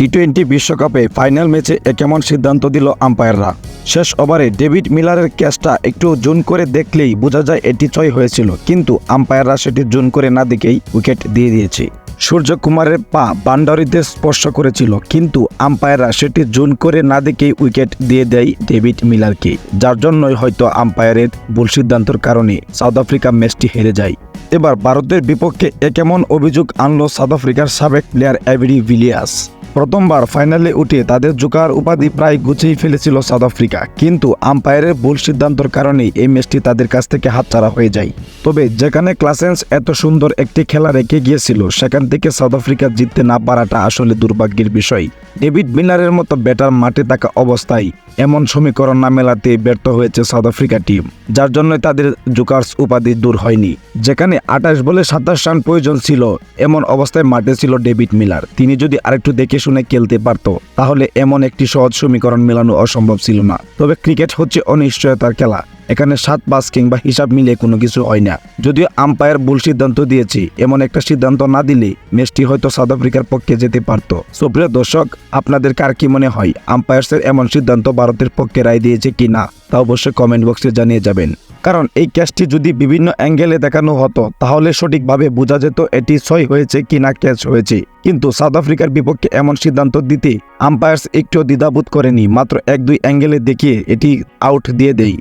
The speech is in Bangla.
টি টোয়েন্টি বিশ্বকাপে ফাইনাল ম্যাচে এ কেমন সিদ্ধান্ত দিল আম্পায়াররা? শেষ ওভারে ডেভিড মিলারের ক্যাচটা একটু জুন করে দেখলেই বোঝা যায় এটি ছয় হয়েছিল, কিন্তু আম্পায়াররা সেটি জুন করে না দেখেই উইকেট দিয়ে দিয়েছে। সূর্যকুমারের পা বান্ডারিতে স্পর্শ করেছিল, কিন্তু আম্পায়াররা সেটি জুন করে না দেখেই উইকেট দিয়ে দেয় ডেভিড মিলারকে, যার জন্যই হয়তো আম্পায়ারের ভুল সিদ্ধান্তর কারণে সাউথ আফ্রিকা ম্যাচটি হেরে যায়। এবার ভারতের বিপক্ষে এ কেমন অভিযোগ আনল সাউথ আফ্রিকার সাবেক প্লেয়ার অ্যাভিডি ভিলিয়াস? প্রথমবার ফাইনালে উঠে তাদের জোকার উপাধি প্রায় গুছিয়ে ফেলেছিল সাউথ আফ্রিকা। কিন্তু আম্পায়ারের ভুল সিদ্ধান্তর কারণে এই ম্যাচটি তাদের কাছ থেকে হাতছাড়া হয়ে যায়। তবে যেখানে ক্লাসেন্স এত সুন্দর একটি খেলা রেখে গিয়েছিল, সেখান থেকে সাউথ আফ্রিকা জিততে না পারাটা আসলে দুর্ভাগ্যের বিষয়। ডেভিড মিলারের মতো ব্যাটার মাঠে থাকা অবস্থায় এমন সমীকরণ না মেলাতে ব্যর্থ হয়েছে সাউথ আফ্রিকা টিম, যার জন্য তাদের জোকার্স উপাধি দূর হয়নি। যেখানে আঠাশ বলে সাতাশ রান প্রয়োজন ছিল, এমন অবস্থায় মাঠে ছিল ডেভিড মিলার। তিনি যদি আরেকটু দেখে শুনে খেলতে পারত, তাহলে এমন একটি সহজ সমীকরণ মেলানো অসম্ভব ছিল না। তবে ক্রিকেট হচ্ছে অনিশ্চয়তার খেলা। এখানে সাত পাঁচ কিংবা হিসাব মিলে কোনো কিছু হয় না। যদিও আম্পায়ার ভুল সিদ্ধান্ত দিয়েছে, এমন একটা সিদ্ধান্ত না দিলে ম্যাচটি হয়তো সাউথ আফ্রিকার পক্ষে যেতে পারত। সুপ্রিয় দর্শক, আপনাদের কার কি মনে হয়, আম্পায়ার্সের এমন সিদ্ধান্ত ভারতের পক্ষে রায় দিয়েছে কি না, তা অবশ্যই কমেন্ট বক্সে জানিয়ে যাবেন। কারণ এই ক্যাচটি যদি বিভিন্ন অ্যাঙ্গেলে দেখানো হতো, তাহলে সঠিকভাবে বোঝা যেত এটি ছয় হয়েছে কি না ক্যাচ হয়েছে। কিন্তু সাউথ আফ্রিকার বিপক্ষে এমন সিদ্ধান্ত দিতে আম্পায়ার্স একটু দ্বিধাবোধ করেনি, মাত্র এক দুই অ্যাঙ্গেলে দেখিয়ে এটি আউট দিয়ে দেয়।